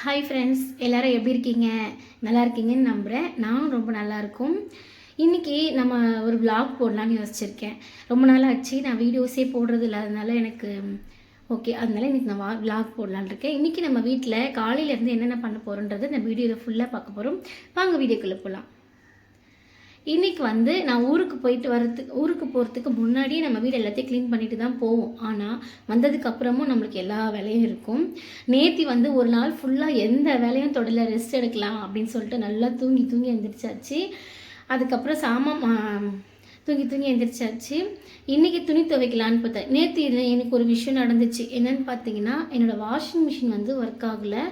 Hi friends எல்லோரும் எப்படி இருக்கீங்க? நல்லா இருக்கீங்கன்னு நம்புகிறேன் நானும் ரொம்ப நல்லா இருக்கும். இன்றைக்கி நம்ம ஒரு விளாக் போடலான்னு யோசிச்சிருக்கேன். ரொம்ப நாள் ஆச்சு நான் வீடியோஸே போடுறது இல்லாதனால எனக்கு ஓகே அதனால இன்றைக்கி நான் வா விளாக் போடலான்னு இருக்கேன். இன்றைக்கி நம்ம வீட்டில் காலையிலேருந்து என்னென்ன பண்ண போகிறோன்றது இந்த வீடியோவில் ஃபுல்லாக பார்க்க போகிறோம் வாங்க வீடியோக்குள்ளே போகலாம் இன்னைக்கு வந்து நான் ஊருக்கு போயிட்டு வரதுக்கு ஊருக்கு போகிறதுக்கு முன்னாடியே நம்ம வீடு எல்லாத்தையும் க்ளீன் பண்ணிட்டு தான் போவோம். ஆனால் வந்ததுக்கப்புறமும் நம்மளுக்கு எல்லா வேலையும் இருக்கும். நேத்தி வந்து ஒரு நாள் ஃபுல்லாக எந்த வேலையும் தொடல ரெஸ்ட் எடுக்கலாம் அப்படின்னு சொல்லிட்டு நல்லா தூங்கி தூங்கி எழுந்திரிச்சாச்சு அதுக்கப்புறம் சாமான் தூங்கி தூங்கி எந்திரிச்சாச்சு. இன்றைக்கி துணி துவைக்கலான்னு பார்த்தேன் நேற்று எனக்கு ஒரு விஷயம் நடந்துச்சு. என்னன்னு பார்த்தீங்கன்னா என்னோடய வாஷிங் மிஷின் வந்து ஒர்க் ஆகலை.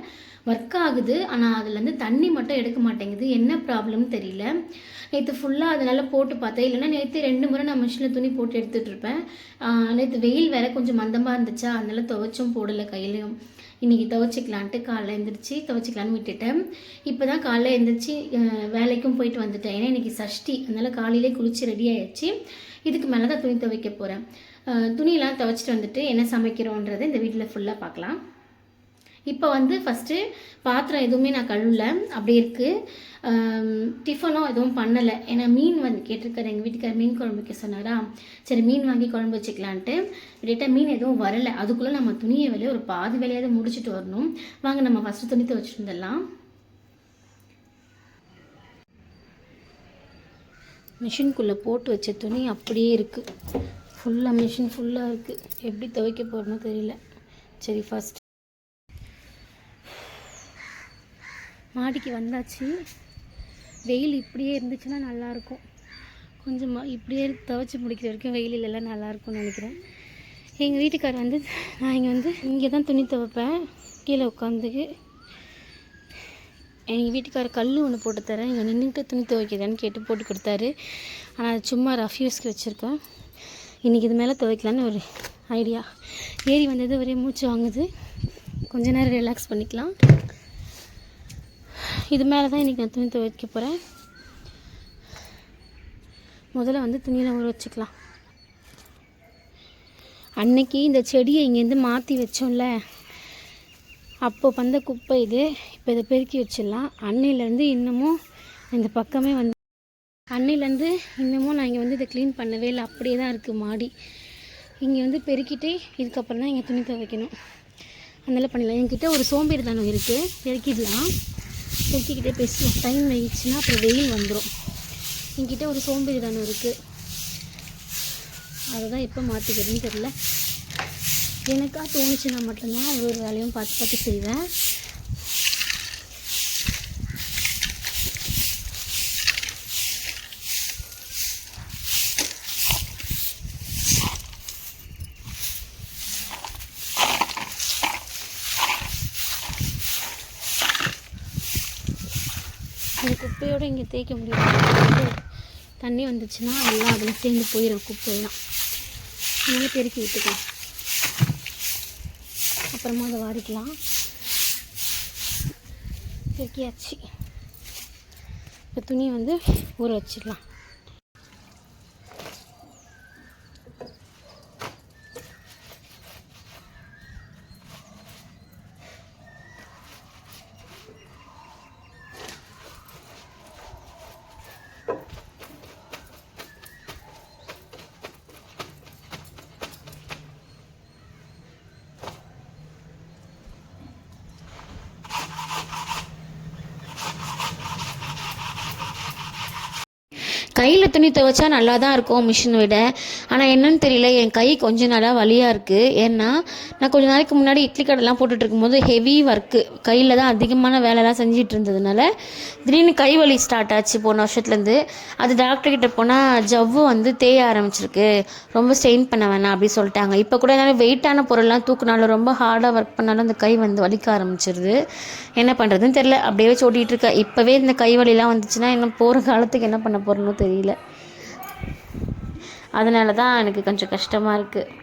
ஒர்க் ஆகுது. ஆனால் அதுலேருந்து தண்ணி மட்டும் எடுக்க மாட்டேங்குது. என்ன ப்ராப்ளம்னு தெரியல. நேற்று ஃபுல்லாக அதனால் போட்டு பார்த்தேன். இல்லைன்னா நேற்று ரெண்டு முறை நான் மிஷினில் துணி போட்டு எடுத்துகிட்டு இருப்பேன். நேற்று வெயில் வேற கொஞ்சம் மந்தமாக இருந்துச்சா. அதனால் துவைச்சும் போடலை கையிலையும். இன்றைக்கி துவைச்சிக்கலான்ட்டு காலைல எழுந்திரிச்சு துவைச்சிக்கலான்னு விட்டுட்டேன். இப்போ தான் காலைல எழுந்திரிச்சி வேலைக்கும் போயிட்டு வந்துட்டேன். ஏன்னா இன்றைக்கி சஷ்டி. அதனால் காலையிலே குளித்து ரெடி ஆயிடுச்சு. இதுக்கு மேலே தான் துணி துவைக்க போகிறேன் துணியெல்லாம் துவைச்சிட்டு வந்துட்டு என்ன சமைக்கிறோன்றதை இந்த வீட்டில் ஃபுல்லாக பார்க்கலாம். இப்போ வந்து ஃபஸ்ட்டு பாத்திரம் எதுவுமே நான் கழுவல. அப்படியே இருக்குது டிஃபனும் எதுவும் பண்ணலை. ஏன்னா மீன் வந்து கேட்டிருக்காரு எங்கள் வீட்டுக்கார மீன் குழம்பு வைக்க சொன்னாரா? சரி மீன் வாங்கி குழம்பு வச்சுக்கலான்ட்டு. விட்டுட்டா மீன் எதுவும் வரலை. அதுக்குள்ளே நம்ம துணியை வேலையை ஒரு பாதி வேலையாவது முடிச்சுட்டு வரணும். வாங்க நம்ம ஃபஸ்ட்டு துணி துவச்சிட்டு வந்துடலாம். மிஷின்குள்ளே போட்டு வச்ச துணி அப்படியே இருக்குது ஃபுல்லாக மிஷின் ஃபுல்லாக இருக்குது எப்படி துவைக்க போகிறனோ தெரியல. சரி ஃபஸ்ட் மாடிக்கு வந்தாச்சு. வெயில் இப்படியே இருந்துச்சுன்னா நல்லாயிருக்கும் கொஞ்சமாக இப்படியே துவைச்சி முடிக்கிற வரைக்கும் வெயில் இல்லைலாம் நல்லாயிருக்கும்னு நினைக்கிறேன். எங்கள் வீட்டுக்கார் வந்து நான் இங்கே வந்து இங்கே தான் துணி துவைப்பேன். கீழே உட்காந்துக்கு எங்கள் வீட்டுக்கார கல் ஒன்று போட்டு தரேன். இங்கே நின்றுட்டு துணி துவைக்கிறேன்னு கேட்டு போட்டு கொடுத்தாரு. ஆனால் அது சும்மா ரஃப் யூஸ்க்கு வச்சுருக்கேன் இன்றைக்கி இது மேலே துவைக்கலான்னு ஒரு ஐடியா ஏறி வந்தது ஒரே மூச்சு வாங்குது. கொஞ்ச நேரம் ரிலாக்ஸ் பண்ணிக்கலாம். இது மேலே தான் இன்றைக்கி நான் துணி துவைக்க போகிறேன் முதல்ல வந்து துணியில் ஊற வச்சுக்கலாம். அன்னைக்கு இந்த செடியை இங்கேருந்து மாற்றி வச்சோம்ல அப்போ வந்த குப்பை இது. இப்போ இதை பெருக்கி வச்சிடலாம். அன்னையிலேருந்து இன்னமும் இந்த பக்கமே வந்து அன்னையிலேருந்து இன்னமும் நான் இங்கே வந்து இதை க்ளீன் பண்ணவே இல்லை. அப்படியே தான் இருக்குது மாடி. இங்கே வந்து பெருக்கிட்டு இதுக்கப்புறம் தான் இங்கே துணி துவைக்கணும். அதனால் பண்ணிடலாம். என்கிட்ட ஒரு சோம்பேறி தானம் இருக்குது பெருக்கிடலாம். பெருக்கிக்கிட்டே பேசுவோம் டைம் ஆயிடுச்சுன்னா அப்புறம் வெயில் வந்துடும் என்கிட்ட ஒரு சோம்பேறி தானே இருக்குது அதை தான் எப்போ மாற்றிக்கிறதுன்னு தெரில எனக்காக தோணுச்சுன்னா மட்டும்தான் ஒரு ஒரு வேலையும் பார்த்து பார்த்து செய்வேன். இந்த இங்கே தேய்க்க முடியாது தண்ணி வந்துச்சுன்னா எல்லாம் அதில் சேர்ந்து போயிடும் குப்பையெல்லாம் அதனால பெருக்கி விட்டுக்கலாம். அப்புறமா அதை வாரிக்கலாம். பெருக்கியாச்சு. இப்போ துணியை வந்து ஊற வச்சிடலாம். கையில் துணி துவைச்சா நல்லா தான் இருக்கும் மிஷினை விட. ஆனால் என்னன்னு தெரியல என் கை கொஞ்ச நாளாக வலியாக இருக்குது ஏன்னா நான் கொஞ்ச நாளைக்கு முன்னாடி இட்லி கடைலாம் போட்டுட்டு இருக்கும்போது ஹெவி ஒர்க்கு கையில் தான் அதிகமான வேலைலாம் செஞ்சுட்டு இருந்ததுனால திடீர்னு கை வலி ஸ்டார்ட் ஆச்சு போன வருஷத்துலேருந்து. அது டாக்டர்கிட்ட போனால் ஜவ்வு வந்து தேய ஆரம்பிச்சிருக்கு. ரொம்ப ஸ்ட்ரெயின் பண்ண வேணாம் அப்படி சொல்லிட்டாங்க. இப்போ கூட என்னால் வெயிட்டான பொருள்லாம் தூக்குனாலும் ரொம்ப ஹார்டாக ஒர்க் பண்ணாலும் அந்த கை வந்து வலிக்க ஆரம்பிச்சிருது. என்ன பண்ணுறதுன்னு தெரில அப்படியே வச்சு ஓட்டிகிட்டு இருக்கேன் இப்போவே இந்த கை வலிலாம் வந்துச்சுன்னா இன்னும் போகிற காலத்துக்கு என்ன பண்ண போகிறேன்னு தெரியல. அதனால தான் எனக்கு கொஞ்சம் கஷ்டமாக இருக்குது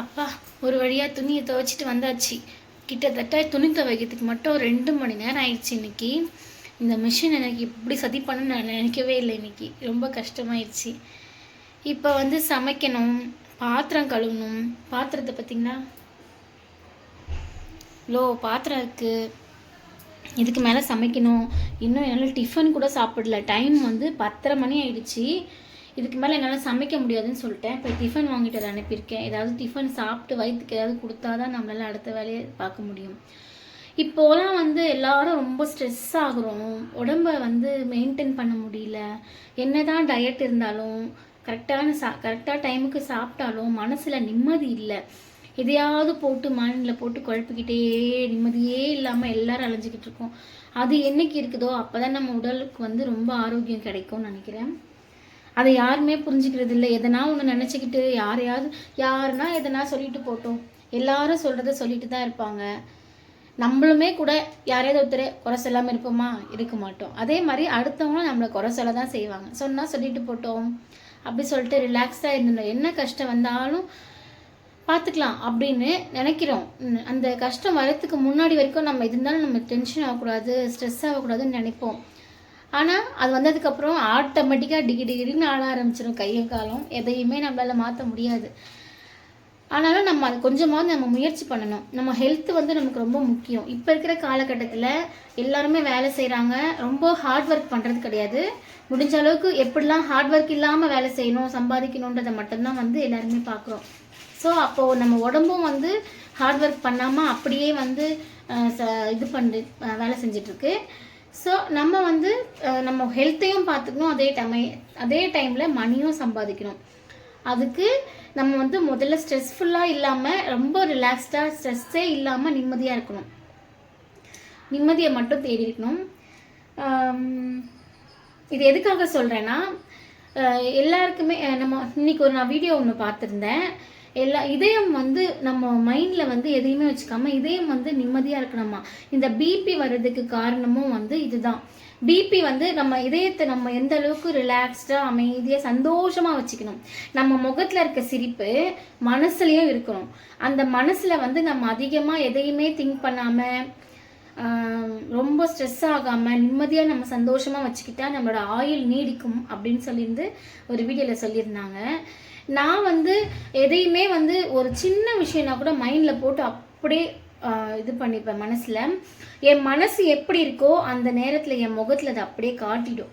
அப்பா ஒரு வழியாக துணியை துவைச்சிட்டு வந்தாச்சு. கிட்டத்தட்ட துணி துவைக்கிறதுக்கு மட்டும் ரெண்டு மணி நேரம் ஆயிடுச்சு இன்னைக்கு. இந்த மிஷின் எனக்கு இப்படி சதி பண்ண நான் நினைக்கவே இல்லை இன்னைக்கு. ரொம்ப கஷ்டமாயிடுச்சு. இப்போ வந்து சமைக்கணும் பாத்திரம் கழுவணும். பாத்திரத்தை பார்த்தீங்கன்னா லோ பாத்திரம் இருக்குது இதுக்கு மேலே சமைக்கணும். இன்னும் என்னால் டிஃபன் கூட சாப்பிடல. டைம் வந்து பத்தரை மணி ஆயிடுச்சு. இதுக்கு மேலே என்னால் சமைக்க முடியாதுன்னு சொல்லிட்டேன். இப்போ டிஃபன் வாங்கிட்டு அதை அனுப்பியிருக்கேன். ஏதாவது டிஃபன் சாப்பிட்டு வயிற்றுக்கு ஏதாவது கொடுத்தா தான் நம்மளால் அடுத்த வேலையை பார்க்க முடியும். இப்போலாம் வந்து எல்லாரும் ரொம்ப ஸ்ட்ரெஸ் ஆகுறோம். உடம்ப வந்து மெயின்டைன் பண்ண முடியல. என்ன தான் டயட் இருந்தாலும் கரெக்டான சா கரெக்டாக டைமுக்கு சாப்பிட்டாலும் மனசில் நிம்மதி இல்லை. எதையாவது போட்டு மைண்டில் போட்டு குழப்பிக்கிட்டே நிம்மதியே இல்லாமல் எல்லாரும் அலைஞ்சிக்கிட்டு இருக்கோம். அது என்னைக்கு இருக்குதோ அப்போ தான் நம்ம உடலுக்கு வந்து ரொம்ப ஆரோக்கியம் கிடைக்கும்னு நினைக்கிறேன். அதை யாருமே புரிஞ்சுக்கிறது இல்லை. எதனா ஒன்று நினச்சிக்கிட்டு யாரையாவது யாருனா எதனா சொல்லிட்டு போட்டோம். எல்லாரும் சொல்கிறத சொல்லிட்டு தான் இருப்பாங்க. நம்மளுமே கூட யாரையாவது ஒருத்தர் குறை சொல்லாமல் இருப்போமா? இருக்க மாட்டோம். அதே மாதிரி அடுத்தவங்களும் நம்மளை குறை சொல்ல தான் செய்வாங்க. சொன்னால் சொல்லிட்டு போட்டோம். அப்படி சொல்லிட்டு ரிலாக்ஸாக இருந்தோம் என்ன கஷ்டம் வந்தாலும் பார்த்துக்கலாம் அப்படின்னு நினைக்கிறோம். அந்த கஷ்டம் வரத்துக்கு முன்னாடி வரைக்கும் நம்ம இருந்தாலும் நம்ம டென்ஷன் ஆகக்கூடாது ஸ்ட்ரெஸ் ஆகக்கூடாதுன்னு நினைப்போம். ஆனால் அது வந்ததுக்கப்புறம் ஆட்டோமேட்டிக்காக டிகி டிகிரின்னு ஆட ஆரம்பிச்சிடும் கையும் காலம். எதையுமே நம்மளால் மாற்ற முடியாது. ஆனாலும் நம்ம அது கொஞ்சமாவது நம்ம முயற்சி பண்ணணும். நம்ம ஹெல்த் வந்து நமக்கு ரொம்ப முக்கியம். இப்போ இருக்கிற காலகட்டத்தில் எல்லாருமே வேலை செய்கிறாங்க ரொம்ப ஹார்ட் ஒர்க் பண்ணுறது கிடையாது. முடிஞ்ச அளவுக்கு எப்படிலாம் ஹார்ட் ஒர்க் இல்லாமல் வேலை செய்யணும் சம்பாதிக்கணுன்றதை மட்டும்தான் வந்து எல்லாருமே பார்க்குறோம் ஸோ அப்போது நம்ம உடம்பும் வந்து ஹார்ட் ஒர்க் பண்ணாமல் அப்படியே வந்து ச- இது பண்ணி வேலை செஞ்சிட்ருக்கு. ஸோ நம்ம வந்து நம்ம ஹெல்த்தையும் பார்த்துக்கணும் அதே டைம் அதே டைமில் மணியும் சம்பாதிக்கணும். அதுக்கு நம்ம வந்து முதல்ல ஸ்ட்ரெஸ்ஃபுல்லாக இல்லாமல் ரொம்ப ரிலாக்ஸ்டாக ஸ்ட்ரெஸ்ஸே இல்லாமல் நிம்மதியாக இருக்கணும். நிம்மதியை மட்டும் தேடி இருக்கணும். இது எதுக்காக சொல்கிறேன்னா எல்லாருக்குமே நம்ம இன்னைக்கு ஒரு நான் வீடியோ ஒன்று பார்த்துருந்தேன் எல்லா இதயம் வந்து நம்ம மைண்டில் வந்து எதையுமே வச்சுக்காம இதயம் வந்து நிம்மதியாக இருக்கணுமா? இந்த பிபி வர்றதுக்கு காரணமும் வந்து இதுதான். பிபி வந்து நம்ம இதயத்தை நம்ம எந்த அளவுக்கு ரிலாக்ஸ்டாக அமைதியாக சந்தோஷமாக வச்சுக்கணும். நம்ம முகத்தில் இருக்க சிரிப்பு மனசுலேயும் இருக்கணும். அந்த மனசில் வந்து நம்ம அதிகமாக எதையுமே திங்க் பண்ணாமல் ரொம்ப ஸ்ட்ரெஸ் ஆகாமல் நிம்மதியாக நம்ம சந்தோஷமாக வச்சுக்கிட்டா நம்மளோட ஆயுள் நீடிக்கும் அப்படின்னு சொல்லியிருந்து ஒரு வீடியோவில் சொல்லியிருந்தாங்க. நான் வந்து எதையுமே வந்து ஒரு சின்ன விஷயம்னா கூட மைண்டில் போட்டு அப்படியே இது பண்ணிப்பேன் மனசில். என் மனசு எப்படி இருக்கோ அந்த நேரத்தில் என் முகத்தில் அதை அப்படியே காட்டிடும்.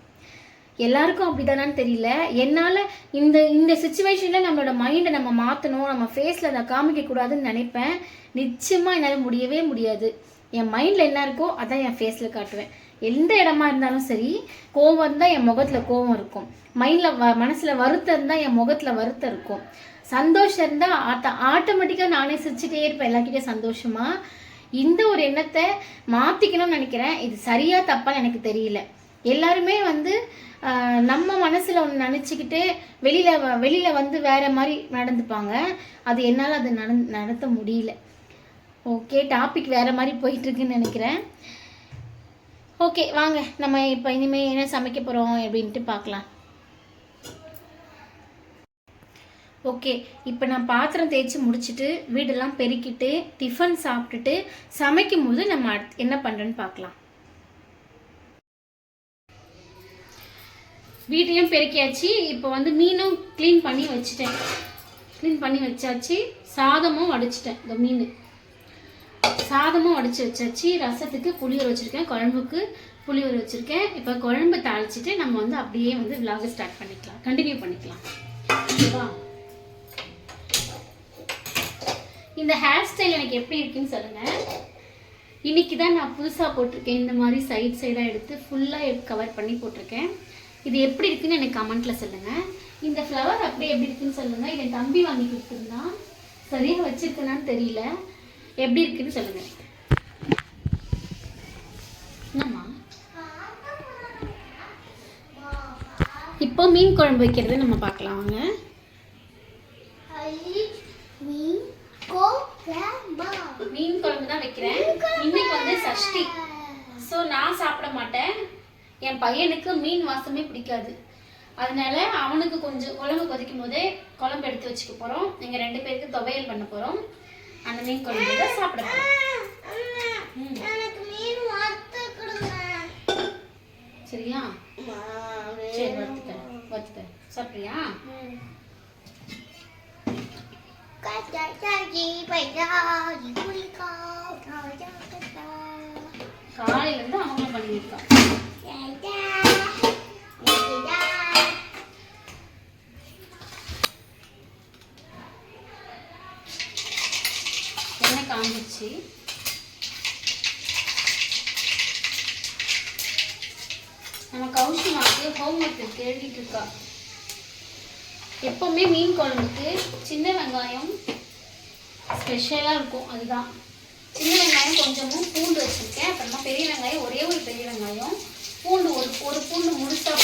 எல்லாருக்கும் அப்படிதானான்னு தெரியல. என்னால் இந்த இந்த சுச்சுவேஷனில் நம்மளோட மைண்டை நம்ம மாற்றணும் நம்ம ஃபேஸில் அதை காமிக்கக்கூடாதுன்னு நினைப்பேன். நிச்சயமாக என்னால் முடியவே முடியாது. என் மைண்டில் என்ன இருக்கோ அதான் என் ஃபேஸில் காட்டுவேன். எந்த இடமா இருந்தாலும் சரி கோவம் இருந்தால் என் முகத்தில் கோவம் இருக்கும். மைண்டில் வ மனசில் வருத்தம் இருந்தால் என் முகத்தில் வருத்தம் இருக்கும். சந்தோஷம் இருந்தால் ஆட்ட ஆட்டோமேட்டிக்காக நானே சிரிச்சுட்டே இருப்பேன். எல்லாக்கிட்டே சந்தோஷமாக இந்த ஒரு எண்ணத்தை மாற்றிக்கணும்னு நினைக்கிறேன். இது சரியாக தப்பான்னு எனக்கு தெரியல. எல்லாருமே வந்து நம்ம மனசில் ஒன்று நினச்சிக்கிட்டு வெளியில் வெளியில் வந்து வேறு மாதிரி நடந்துப்பாங்க. அது என்னால் அது நட நடத்த முடியல. ஓகே டாபிக் வேறு மாதிரி போயிட்டுருக்குன்னு நினைக்கிறேன். ஓகே வாங்க. நம்ம இப்போ இனிமேல் என்ன சமைக்க போகிறோம் அப்படின்ட்டு பார்க்கலாம் ஓகே இப்போ நான் பாத்திரம் தேய்ச்சி முடிச்சுட்டு வீடெல்லாம் பெருக்கிட்டு டிஃபன் சாப்பிட்டுட்டு சமைக்கும் போது நம்ம என்ன பண்ணுறேன்னு பார்க்கலாம். வீட்டையும் பெருக்கியாச்சு இப்போ வந்து மீனும் க்ளீன் பண்ணி வச்சுட்டேன். க்ளீன் பண்ணி வச்சாச்சு சாதமும் வடிச்சிட்டேன் இந்த மீன். சாதமும் வடித்து வச்சாச்சு ரசத்துக்கு புளியோர் வச்சுருக்கேன் குழம்புக்கு புளியோர் வச்சுருக்கேன். இப்போ குழம்பு தாளிச்சிட்டு நம்ம வந்து அப்படியே வந்து விலாக ஸ்டார்ட் பண்ணிக்கலாம். கண்டினியூ பண்ணிக்கலாம். ஓகேவா? இந்த ஹேர் ஸ்டைல் எனக்கு எப்படி இருக்குன்னு சொல்லுங்கள் இன்றைக்கி தான் நான் புதுசாக போட்டிருக்கேன். இந்த மாதிரி சைட் சைடாக எடுத்து ஃபுல்லாக கவர் பண்ணி போட்டிருக்கேன். இது எப்படி இருக்குன்னு எனக்கு கமெண்ட்டில் சொல்லுங்கள் இந்த ஃப்ளவர் அப்படியே எப்படி இருக்குன்னு சொல்லுங்கள் இதை என் தம்பி வாங்கி கொடுத்துருந்தான். சரியாக வச்சுருக்கேனான்னு தெரியல. எப்படி இருக்குன்னு சொல்லுங்கள் என்னம்மா? இப்போ மீன் குழம்பு வைக்கிறது நம்ம பார்க்கலாம். வாங்க மீன் குழம்பு தான் வைக்கிறேன். இன்னைக்கு வந்து சஷ்டி. ஸோ நான் சாப்பிட மாட்டேன். என் பையனுக்கு மீன் வாசமே பிடிக்காது. அதனால அவனுக்கு கொஞ்சம் குழம்பு கொதிக்கும் போதே குழம்பு எடுத்து வச்சுக்க போகிறோம் எங்கள் ரெண்டு பேருக்கு துவையல் பண்ண போகிறோம் அந்த மீன் குழம்பு தான் சாப்பிட போகிறோம். சரியா? சரி வறுத்துட்டேன். வறுத்துட்டேன். சாப்பிட்றியா காலையில இருந்து அவங்க பண்ணியிருக்கான் எண்ணெய் காமிச்சு நம்ம கௌஷி மாக்கு ஹோம்ஒர்க் கேள்விக்கு இருக்கா. எப்பவுமே மீன் குழம்புக்கு சின்ன வெங்காயம் ஸ்பெஷலாக இருக்கும் அதுதான். சின்ன வெங்காயம் கொஞ்சமும் பூண்டு வச்சுருக்கேன். அப்புறமா பெரிய வெங்காயம் ஒரே ஒரு பெரிய வெங்காயம். பூண்டு ஒரு ஒரு பூண்டு முழுசாக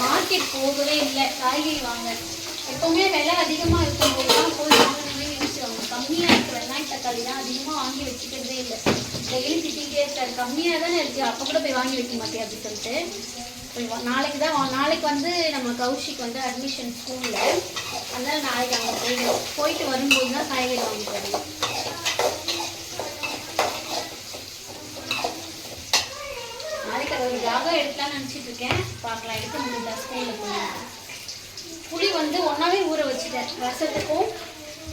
மார்க்கெட் போகவே இல்லை. காய்கறி வாங்க. எப்பவுமே விலை அதிகமாக இருக்கும்போது தான் போய் வாங்கணும்னு யோசிச்சுவாங்க கம்மியாக இருக்க வெங்காயம் தக்காளி தான் அதிகமாக வாங்கி வச்சுக்கிறதே இல்லை டெய்லி திட்டிகிட்டே இருக்காரு கம்மியாக தானே இருக்கு. அப்போ கூட போய் வாங்கி வைக்க மாட்டேன் அப்படின்னு சொல்லிட்டு. வா- நாளைக்கு தான் நாளைக்கு வந்து நம்ம கௌஷிக் வந்து அட்மிஷன் ஸ்கூலில் அதனால் நாளைக்கு அங்கே போயிடும் போயிட்டு வரும்போது தான் காய்கறி வாங்கிட்டு நாளைக்கு அது ஒரு ஜாகம் எடுக்கலாம்னு நினச்சிட்டு இருக்கேன். பார்க்கலாம் எடுக்க முடியல ஸ்கூலில் போய். புளி வந்து ஒன்றாவே ஊற வச்சுட்டேன். ரசத்துக்கும்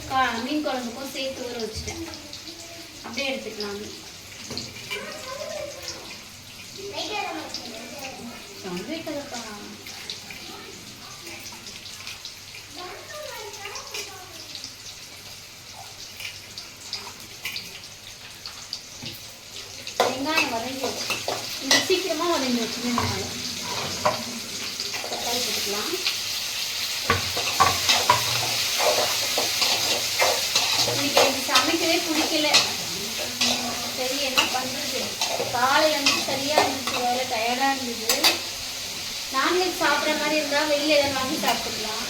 கா மீன் குழம்புக்கும் சேர்த்து ஊற வச்சுட்டேன். அப்படியே எடுத்துக்கலாம். வெங்காயம் வதங்கி வச்சு இது சீக்கிரமாக வதங்கி வச்சுமே வெங்காயம் தக்காளி போட்டுக்கலாம் இன்னைக்கு எனக்கு சமைக்கவே பிடிக்கல சரி என்ன பண்ணுறது காலையில வந்து சரியாக இருந்துச்சு. வேலை டயர்டாக இருந்தது. நான்வெஜ் சாப்பிட்ற மாதிரி இருந்தால் வெளியில் எதாவது வாங்கி சாப்பிட்டுக்கலாம்.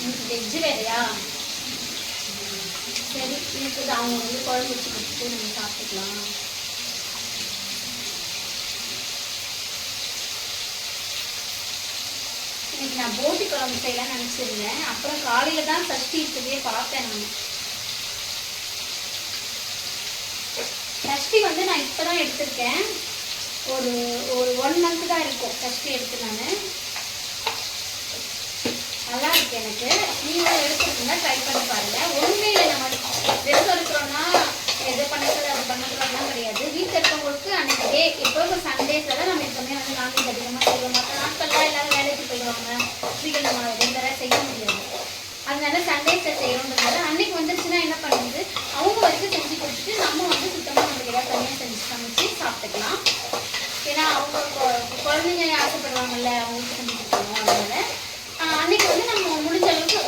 இன்னைக்கு வெஜ்ஜு வேறையா? சரி எனக்கு இது அவங்க வந்து குழம்பு வச்சு கொடுத்துட்டு நம்ம சாப்பிட்டுக்கலாம். இன்னைக்கு நான் போட்டி குழம்பு செய்யலாம்னு நினச்சிருந்தேன். அப்புறம் காலையில் தான் சஷ்டி இருக்கிறதே பார்த்தேன் நான். சஷ்டி வந்து நான் இப்போ தான் எடுத்திருக்கேன். ஒரு ஒரு ஒன் மந்த் தான் இருக்கும். ஃபஸ்ட்டு எடுத்து நான். நல்லா இருக்கு எனக்கு. நீங்களும் எடுத்துருக்குன்னா ட்ரை பண்ணி பாருங்கள் ஒன்றுமே இல்லை. நம்ம வெறும் இருக்கிறோம்னா எது பண்ணக்கூடாது அது பண்ணக்கூடாதுலாம் கிடையாது வீட்டில் இருக்கவங்களுக்கு அன்னைக்கு டே இப்போ சண்டேஸில் தான் நம்ம எப்பவுமே வந்து நான்வெஜ் அதிகமாக செய்வோம் மற்ற நாட்கள்லாம் எல்லாரும் வேலைக்கு போயிடுவாங்க வீட்டில் நம்ம ரெகுலராக செய்ய முடியாது அதனால சண்டேஸில் செய்யறோன்றதுனால அன்னைக்கு வந்துருச்சுன்னா என்ன பண்ணுறது அவங்க வரைக்கும் செஞ்சு கொடுத்துட்டு நம்ம வந்து சுத்தமாக நம்ம ஏதாவது தனியாக செஞ்சு சமைச்சு சாப்பிட்டுக்கலாம் ஏன்னா அவங்க கொ- குழந்தைங்க ஆசைப்படுவாங்கல்ல அவங்களுக்கு செஞ்சு கொடுக்கணும் அதனால ஆஹ் அன்னைக்கு வந்து நம்ம முடிஞ்ச அளவுக்கு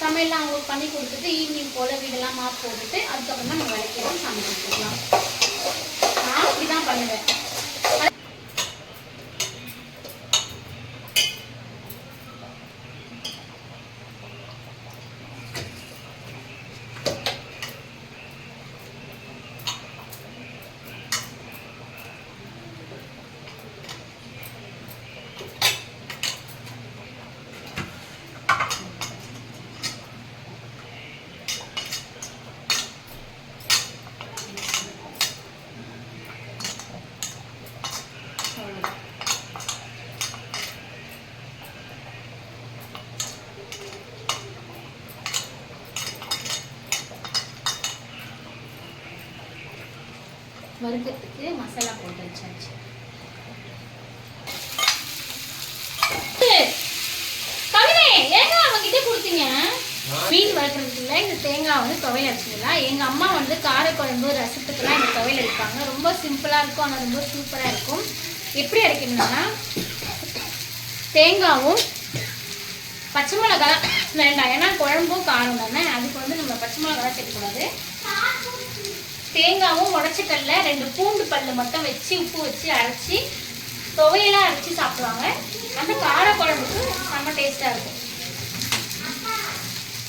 சமையல்லாம் அவங்களுக்கு பண்ணி கொடுத்துட்டு ஈவினிங் போல் வீடெல்லாம் மாப் போட்டுட்டு அதுக்கப்புறம் தான் நம்ம வேலைக்கு சமைச்சு கொடுத்துக்கலாம் நான் அப்படி தான் பண்ணுவேன். வறுக்கிறதுக்கு மசாலா போட்டு வச்சாச்சு. மீன் வறுக்கிறதுக்குள்ள இந்த தேங்காய் வந்து துவையல் அரைச்சிடலாம் எங்கள் அம்மா வந்து காரக்குழம்பு ரசத்துக்கெல்லாம் இந்த துவையல் அரைப்பாங்க ரொம்ப சிம்பிளாக இருக்கும் ஆனால் ரொம்ப சூப்பராக இருக்கும். எப்படி அரைக்கணும்னா தேங்காவும் பச்சை மிளகா வேண்டாம் ஏன்னா குழம்பும் காரம் தானே அதுக்கு வந்து நம்ம பச்சை மிளகா சேர்க்கக்கூடாது. தேங்காவும் உடச்சக்கல்ல ரெண்டு பூண்டு பல்லு மட்டும் வச்சு உப்பு வச்சு அரைச்சி துவையெல்லாம் அரைச்சி சாப்பிடுவாங்க. அந்த கார குழம்புக்கு செம்ம டேஸ்ட்டாக இருக்கும்.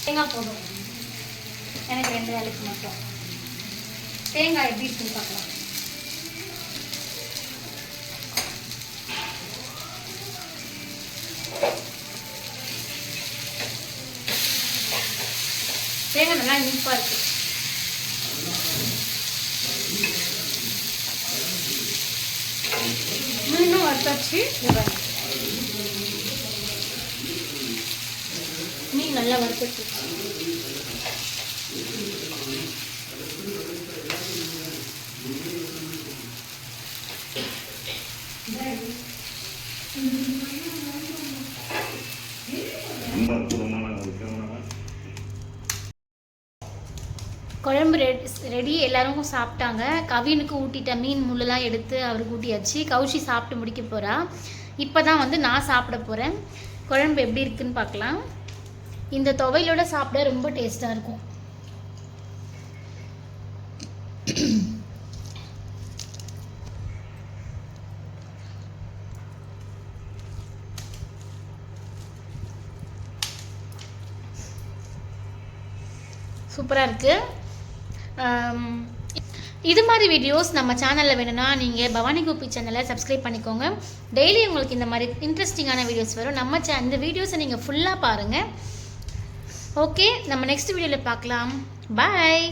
தேங்காய் போதும். எனக்கு ரெண்டு வேலைக்கு மட்டும். தேங்காய் எப்படி இருக்குன்னு பார்க்கலாம். தேங்காய் நல்லா இனிப்பாக இருக்குது இன்னும் வறுத்தாச்சு. நீ நல்லா வறுத்துட்டு ரெடி எல்லாரும் சாப்பிட்டாங்க. கவினுக்கு ஊட்டிட்ட மீன் முள்ளெல்லாம் எடுத்து அவருக்கு ஊட்டியாச்சு கௌஷி சாப்பிட்டு முடிக்க போகிறா இப்போ தான் வந்து நான் சாப்பிட போகிறேன் குழம்பு எப்படி இருக்குன்னு பார்க்கலாம். இந்த துவையலோட சாப்பிட ரொம்ப டேஸ்ட்டாக இருக்கும். சூப்பராக இருக்குது இது மாதிரி வீடியோஸ் நம்ம சேனலில் வேணும்னா நீங்கள் பவானி கோபி சேனலை சப்ஸ்கிரைப் பண்ணிக்கோங்க. டெய்லி உங்களுக்கு இந்த மாதிரி இன்ட்ரெஸ்டிங்கான வீடியோஸ் வரும். நம்ம சே இந்த வீடியோஸை நீங்கள் ஃபுல்லாக பாருங்கள் ஓகே நம்ம நெக்ஸ்ட் வீடியோவில் பார்க்கலாம். பாய்